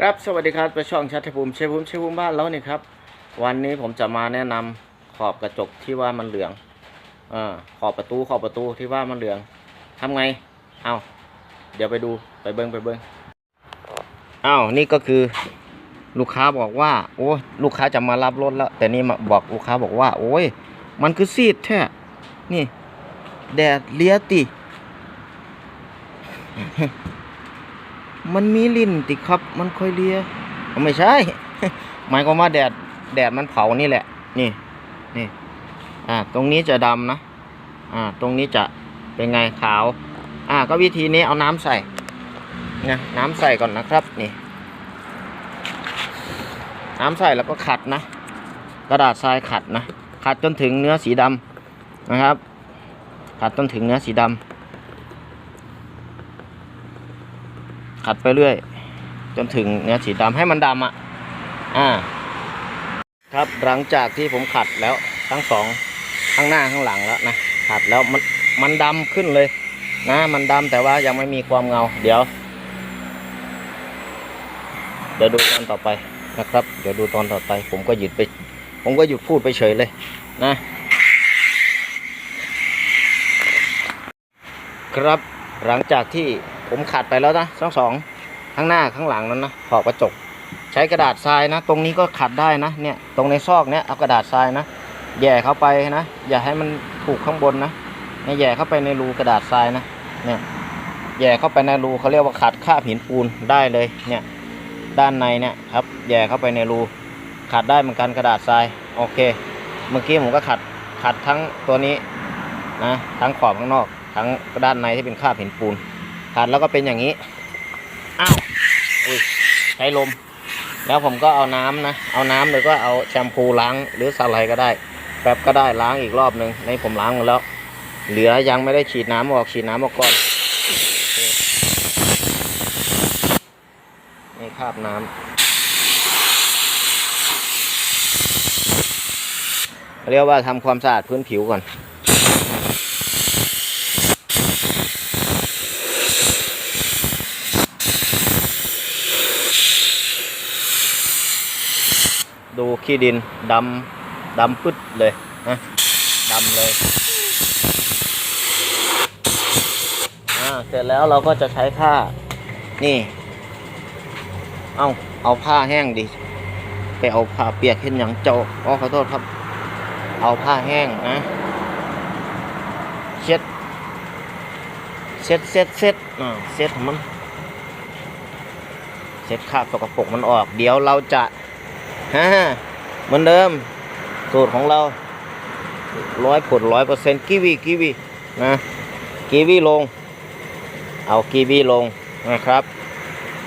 ครับสวัสดีครับไปช่องชัตภูมิเชฟภูมิเชฟภูมิบ้านแล้วนี่ครับ วันนี้ผมจะมาแนะนำขอบกระจกที่ว่ามันเหลืองเออขอบประตูขอบประตูที่ว่ามันเหลืองทำไงเอาเดี๋ยวไปดูไปเบิ้งไปเบิ้งอ้าวนี่ก็คือลูกค้าบอกว่า โอ้ลูกค้าจะมารับรถแล้ว แต่นี่มาบอกลูกค้าบอกว่า โอ้ย มันคือซีดแท้นี่ แดดเลียติ มันมีลิ้นติครับ มันค่อยเลียไม่ใช่ หมายความว่าแดดแดดมันเผานี่แหละ นี่นี่อ่าตรงนี้จะดำนะอ่าตรงนี้จะเป็นไงขาว อ่าก็วิธีนี้เอาน้ำใส่นะน้ำใส่ก่อนนะครับนี่ น้ำใส่แล้วก็ขัดนะ กระดาษทรายขัดนะ ขัดจนถึงเนื้อสีดำนะครับ ขัดจนถึงเนื้อสีดำ ขัดไปเรื่อย จนถึงเนื้อสีดำให้มันดำอะอ่า ครับหลังจากที่ผมขัดแล้วทั้งสองข้างหน้าข้างหลังแล้วนะขัดแล้วมันมันดำขึ้นเลย นะมันดำแต่ว่ายังไม่มีความเงา เดี๋ยว เดี๋ยวดูตอนต่อไปนะครับ เดี๋ยวดูตอนต่อไป ผมก็หยุดไป ผมก็หยุดพูดไปเฉยเลย นะ ครับหลังจากที่ ผมขัดไปแล้วนะทั้งสองข้งหน้าข้างหลังนั้นนะขอบกระจก ใช้กระดาษทรายนะ ตรงนี้ก็ขัดได้นะเนี่ยตรงในซอกเนี้ยเอากระดาษทรายนะแย่เข้าไปนะ อย่าให้มันถูกข้างบนนะเนี่ยแย่เข้าไปในรูกระดาษทรายนะเนี่ยแย่เข้าไปในรูเขาเรียกว่าขัดคราบหินปูนได้เลยเนี่ยด้านในเนี่ยครับแย่เข้าไปในรูขัดได้เหมือนกันกระดาษทรายโอเค เมื่อกี้ผมก็ขัดขัดทั้งตัวนี้นะทั้งขอบข้างนอก ทั้งด้านในที่เป็นคราบหินปูน ขัดแล้วก็เป็นอย่างนี้ อ้าวอุ้ยใช้ลม แล้วผมก็เอาน้ำนะ เอาน้ำหรือก็เอาแชมพูล้างหรือสไลด์ก็ได้ แป๊บก็ได้ล้างอีกรอบหนึ่งในผมล้างหมดแล้ว เหลือยังไม่ได้ฉีดน้ำออกฉีดน้ำออกก่อนโอเคนี่คราบน้ำเรียกว่าทำความสะอาดพื้นผิวก่อน ขี้ดินดำดำปึ๊ดเลยนะดำเลยอ่าเสร็จแล้วเราก็จะใช้ผ้า นี่ เอาเอาผ้าแห้งดิไปเอาผ้าเปียกเห็นอย่างเจ้าอ๋อขอโทษครับ เอาผ้าแห้งนะเช็ดเช็ดเช็ดเช็ดอ่าเช็ดมันเช็ดคราบสกปรกมันออก เดี๋ยวเราจะฮ่า เหมือนเดิม สูตรของเราร้อยผลร้อยเปอร์เซ็นต์กีวีกีวีนะกีวีลง เอากีวีลงนะครับ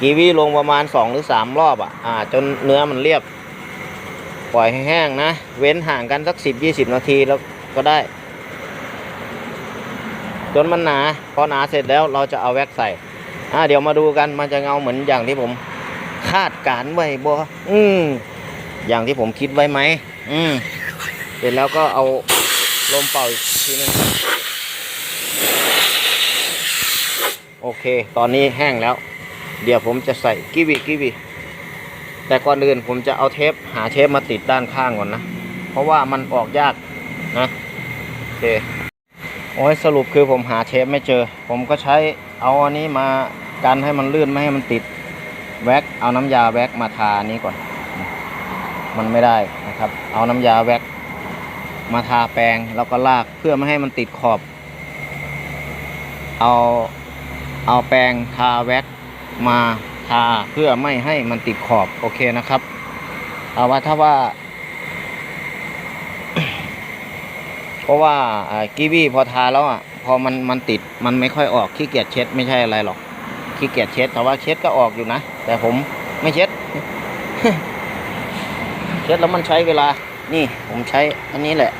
กีวีลงประมาณสองหรือสามรอบอะอ่าจนเนื้อมันเรียบ ปล่อยให้แห้งนะ เว้นห่างกันสักสิบยี่สิบนาทีแล้วก็ได้ จนมันหนา พอหนาเสร็จแล้วเราจะเอาแว็กใส่อ่าเดี๋ยวมาดูกันมันจะเงาเหมือนอย่างที่ผมคาดการไว้บ่อืม อย่างที่ผมคิดไว้ไหมอืมเสร็จแล้วก็เอาลมเป่าอีกทีนึงโอเค ตอนนี้แห้งแล้ว เดี๋ยวผมจะใส่กิวิกิวิแต่ก่อนอื่นผมจะเอาเทปหาเทปมาติดด้านข้างก่อนนะ เพราะว่ามันออกยากนะ โอเค โอ้ยสรุปคือผมหาเทปไม่เจอ ผมก็ใช้เอาอันนี้มากันให้มันลื่นไม่ให้มันติด แว็ก เอาน้ำยาแว็กมาทานี้ก่อน มันไม่ได้นะครับ เอาน้ำยาแว็กมาทาแปรงแล้วก็ลากเพื่อไม่ให้มันติดขอบ เอาเอาแปรงทาแว็กมาทาเพื่อไม่ให้มันติดขอบโอเคนะครับ เอาว่าถ้าว่า เพราะว่ากีวีพอทาแล้วอะพอมันมันติดมันไม่ค่อยออกขี้เกียจเช็ดไม่ใช่อะไรหรอกขี้เกียจเช็ดแต่ว่าเช็ดก็ออกอยู่นะ แต่ผมไม่เช็ด ช็ดแล้วมันใช้เวลา นี่ผมใช้อันนี้แหละ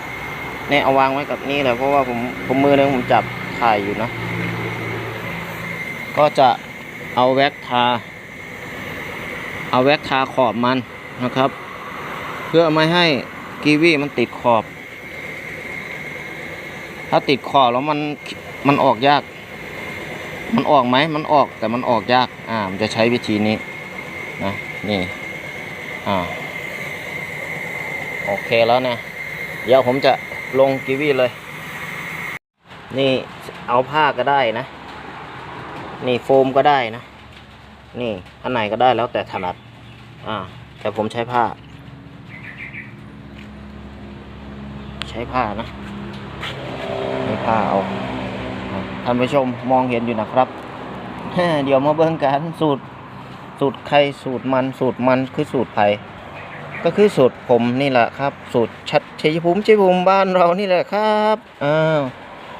เนี่ยเอาวางไว้กับนี่แหละเพราะว่าผมผมมือนึงผมจับถ่ายอยู่นะ ก็จะเอาแว็กทา เอาแว็กทาขอบมันนะครับ เพื่อไม่ให้กีวีมันติดขอบ ถ้าติดขอบแล้วมันมันออกยาก มันออกไหมมันออกแต่มันออกยาก อ่า มันจะใช้วิธีนี้นะนี่ อ่า โอเคแล้วเนี่ยเดี๋ยวผมจะลงกีวีเลย นี่เอาผ้าก็ได้นะ นี่โฟมก็ได้นะ นี่อันไหนก็ได้แล้วแต่ถนัด อ่า แต่ผมใช้ผ้า ใช้ผ้านะใช้ผ้าเอาท่านผู้ชมมองเห็นอยู่นะครับ เดี๋ยวมาเบิ่งกันสูตร สูตรใครสูตรมันสูตรมันคือสูตรไผ่ ก็คือสูตรผมนี่แหละครับ สูตรชัดชัยภูมิชัยภูมิบ้านเรานี่แหละครับอ้าว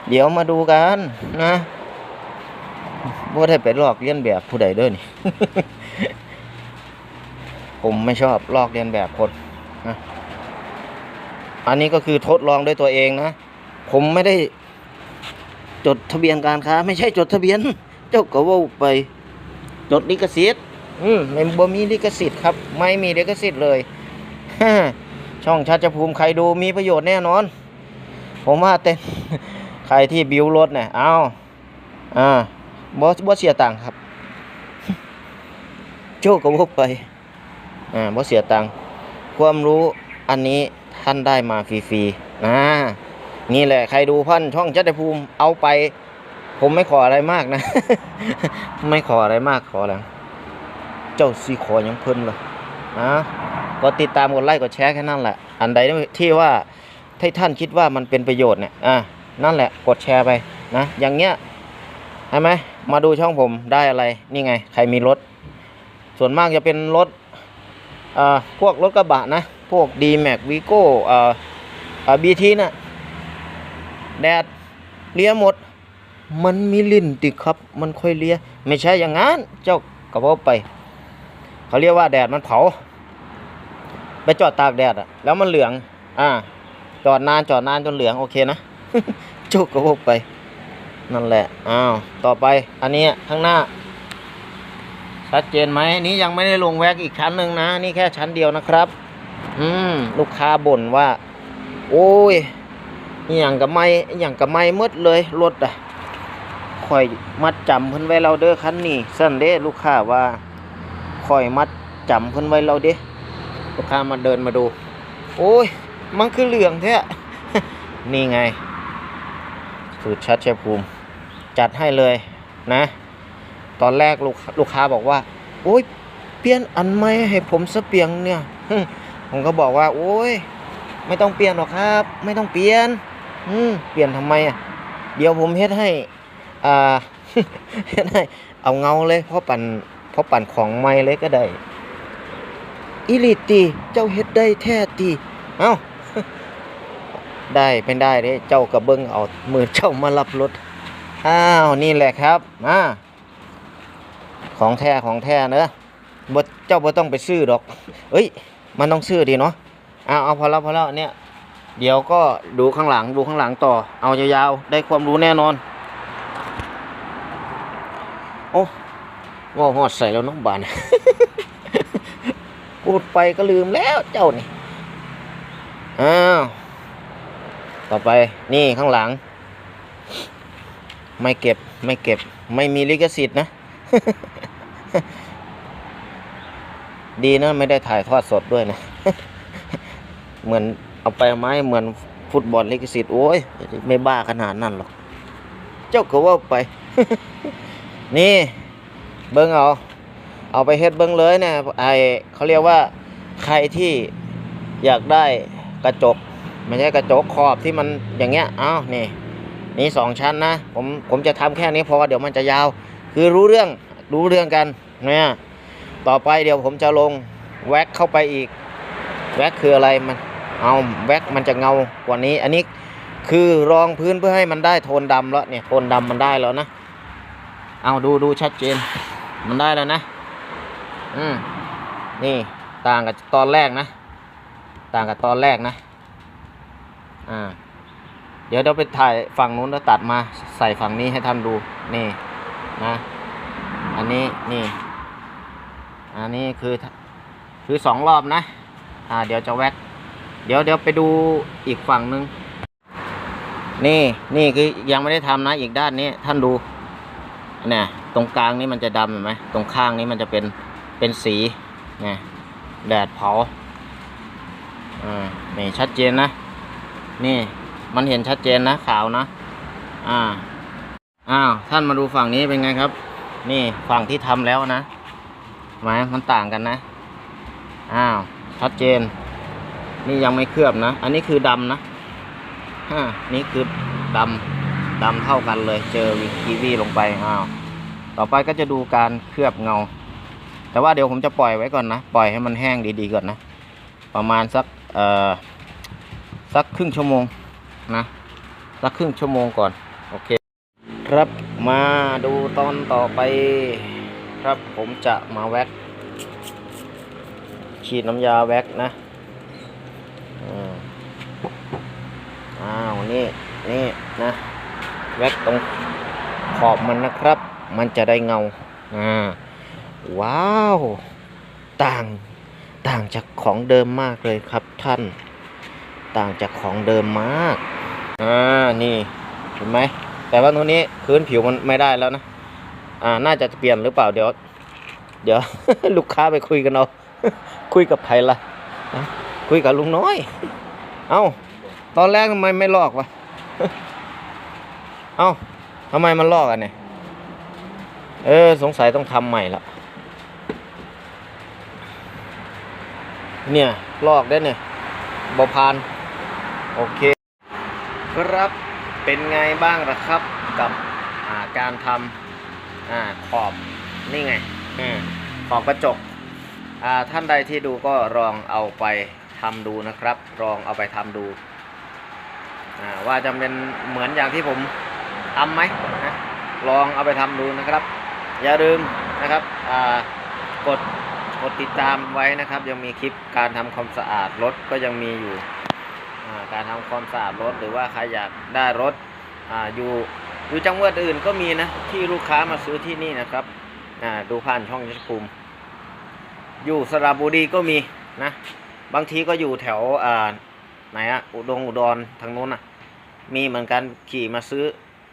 เดี๋ยวมาดูกันนะว่าได้ไปลอกเลียนแบบผู้ใดเด้อนี่ ผมไม่ชอบลอกเลียนแบบคนนะอันนี้ก็คือทดลองด้วยตัวเองนะ ผมไม่ได้ จดทะเบียนการค้า ไม่ใช่จดทะเบียน เจ้าก็เว่าไป จดลิขสิทธิ์ อืมไม่บ่มีลิขสิทธิ์ครับ ไม่มีลิขสิทธิ์เลย ช่องชาติภูมิใครดูมีประโยชน์แน่นอน ผมว่าเต้นใครที่บิวรถเนี่ยเอาอ่าบอสบอสเสียตังค์ครับ โจ้ก็วกไปอ่าบอสเสียตังค์ความรู้อันนี้ท่านได้มาฟรีๆนะนี่แหละใครดูพันช่องชัติภูมิเอาไป ผมไม่ขออะไรมากนะ ไม่ขออะไรมากขออะไรเจ้าซีขอยังเพิ่นเลยนะ ก็ติดตามกดไลค์กดแชร์แค่นั้นแหละ อันใดที่ว่าถ้าท่านคิดว่ามันเป็นประโยชน์เนี่ยอะนั่นแหละกดแชร์ไปนะอย่างเงี้ยใช่ไหมมาดูช่องผมได้อะไรนี่ไง ใครมีรถ ส่วนมากจะเป็นรถอ่อพวกรถกระบะนะ พวก d m a x v i g o อ่อเอ่อ BT น่ะแดดเลียหมด มันมีลิ้นติดครับ มันค่อยเลียไม่ใช่อย่างนั้น เจ้ากระเพาไป เขาเรียกว่าแดดมันเผา ไปจอดตากแดดอะแล้วมันเหลือง อ่า จอดนานจอดนานจนเหลืองโอเคนะจุกกระพกไปนั่นแหละ อ้าว ต่อไป อันนี้ข้างหน้า ชัดเจนไหมนี้ยังไม่ได้ลงแว็กอีกชั้นหนึ่งนะ นี่แค่ชั้นเดียวนะครับ อืม ลูกค้าบ่นว่า โอ้ยอย่างกับไม่อย่างกับไม่หมดเลยรถอะข่อยมัดจำเพิ่นไว้เราเด้อคันนี้สั่นเด้ลูกค้าว่าคอยมัดจำเพิ่นไว้เราเด้ ลูกค้ามาเดินมาดู โอ้ย มันคือเหลืองแท้นี่ไง สูตรชัดเชยภูมิ จัดให้เลยนะ ตอนแรกลูกลูกค้าบอกว่า โอ้ย เปลี่ยนอันใหม่ให้ผมสเปียงเนี่ย ผมก็บอกว่า โอ้ย ไม่ต้องเปลี่ยนหรอกครับ ไม่ต้องเปลี่ยน อืม เปลี่ยนทำไมอะ เดี๋ยวผมเฮ็ดให้ อ่า เฮ็ดให้ เอาเงาเลย เพราะปั่นเพราะปั่นของใหม่เลยก็ได้ อิลิตีเจ้าเฮ็ดได้แท้ตีเอ้าได้เป็นได้เด้เจ้ากับเบิ้งเอามือเจ้ามารับรถอ้าวนี่แหละครับมาของแท้ของแท้เนอะบ่เจ้าบ่ต้องไปซื้อดอกเอ้ย มันต้องซื้อดีเนาะเอาเอาพอแล้วพอแล้วเนี่ย เดี๋ยวก็ดูข้างหลังดูข้างหลังต่อ เอายาวๆได้ความรู้แน่นอน โอ้ว่าหอดใส่แล้วน้องบาน พูดไปก็ลืมแล้วเจ้านี่ อ้าว ต่อไปนี่ข้างหลัง ไม่เก็บไม่เก็บ ไม่มีลิขสิทธิ์นะ ดีนะไม่ได้ถ่ายทอดสดด้วยนะ เหมือนเอาไปไม้เหมือนฟุตบอลลิขสิทธิ์โอ้ย ไม่บ้าขนาดนั้นหรอก เจ้าก็ว่าไป นี่ เบิ้งเอา เอาไปเฮ็ดเบิ้งเลยเนี่ยไอเขาเรียกว่าใครที่อยากได้กระจกไม่ใช่กระจกขอบที่มันอย่างเงี้ยอ้าวนี่นี่สองชั้นนะผมผมจะทำแค่นี้เพราะว่าเดี๋ยวมันจะยาว คือรู้เรื่องรู้เรื่องกันเนี่ยต่อไปเดี๋ยวผมจะลงแว็กเข้าไปอีก แว็กคืออะไรมันเอาแว็กมันจะเงากว่านี้ อันนี้คือรองพื้นเพื่อให้มันได้โทนดำแล้วเนี่ยโทนดำมันได้แล้วนะ เอาดูดูชัดเจน มันได้แล้วนะ อืมนี่ต่างกับตอนแรกนะ ต่างกับตอนแรกนะ อ่า เดี๋ยวเราไปถ่ายฝั่งนู้นแล้วตัดมาใส่ฝั่งนี้ให้ท่านดูนี่นะ อันนี้นี่ อันนี้คือคือสองรอบนะ อ่า เดี๋ยวจะแว็กเดี๋ยวเดี๋ยวไปดูอีกฝั่งหนึ่งนี่นี่คือยังไม่ได้ทำนะอีกด้านนี้ท่านดูเนี่ยตรงกลางนี่มันจะดำเห็นไหมตรงข้างนี้มันจะเป็น เป็นสีนี่ยแดดเผาอ่านี่ชัดเจนนะ นี่มันเห็นชัดเจนนะขาวนะ อ่าอ้าวท่านมาดูฝั่งนี้เป็นไงครับ นี่ฝั่งที่ทำแล้วนะหมมันต่างกันนะ อ้าวชัดเจน นี่ยังไม่เคลือบนะ อันนี้คือดำนะฮะนี่คือดำดำเท่ากันเลย เจอวิกีวีลงไปอ้าวต่อไปก็จะดูการเคลือบเงา แต่ว่าเดี๋ยวผมจะปล่อยไว้ก่อนนะ ปล่อยให้มันแห้งดีๆก่อนนะ ประมาณสักเอ่อสักครึ่งชั่วโมงนะสักครึ่งชั่วโมงก่อนโอเค ครับมาดูตอนต่อไป ครับผมจะมาแว็กฉีดน้ำยาแว็กนะอ้าวนี่นี่นะแว็กตรงขอบมันนะครับ มันจะได้เงาอ่า ว้าว ต่างต่างจากของเดิมมากเลยครับท่าน ต่างจากของเดิมมาก อ่า นี่ เห็นไหม แต่ว่าตรงนี้พื้นผิวมันไม่ได้แล้วนะ อ่า น่าจะเปลี่ยนหรือเปล่า เดี๋ยว เดี๋ยว ลูกค้าไปคุยกันเอา คุยกับใครล่ะฮะคุยกับลุงน้อย เอ้า ตอนแรกทำไมไม่ลอกวะ เอ้าทำไมมันลอกอะเนี่ย เออ สงสัยต้องทำใหม่ละ เนี่ยลอกได้เนี่ยบอพานโอเค ครับเป็นไงบ้างล่ะครับกับาการทำอขอบนี่ไงอขอบกระจกท่านใดที่ดูก็ลองเอาไปทำดูนะครับลองเอาไปทำดูว่าจะเป็นเหมือนอย่างที่ผมทำไหมนะลองเอาไปทำดูนะครับ อย่าลืมนะครับกด กดติดตามไว้นะครับ ยังมีคลิปการทำความสะอาดรถก็ยังมีอยู่การทำความสะอาดรถหรือว่าใครอยากได้รถออยู่อยู่จังหวัดอื่นก็มีนะที่ลูกค้ามาซื้อที่นี่นะครับดูผ่านช่องยัชภูมิอยู่สระบุรีก็มีนะบางทีก็อยู่แถวไหนอะอุดงอุดรทางนู้นอะมีเหมือนกันขี่มาซื้อ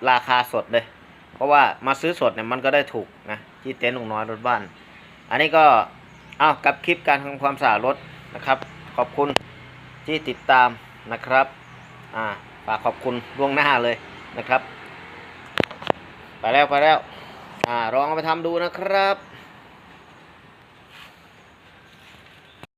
ราคาสดเลย เพราะว่ามาซื้อสดเนี่ยมันก็ได้ถูกนะที่เต็นท์ลุงน้อยรถบ้าน อันนี้ก็ อ้าวกับคลิปการทำความสะอาดรถนะครับ ขอบคุณที่ติดตามนะครับอ่าฝากขอบคุณล่วงหน้าเลยนะครับ ไปแล้วไปแล้วอ่าลองเอาไปทำดูนะครับ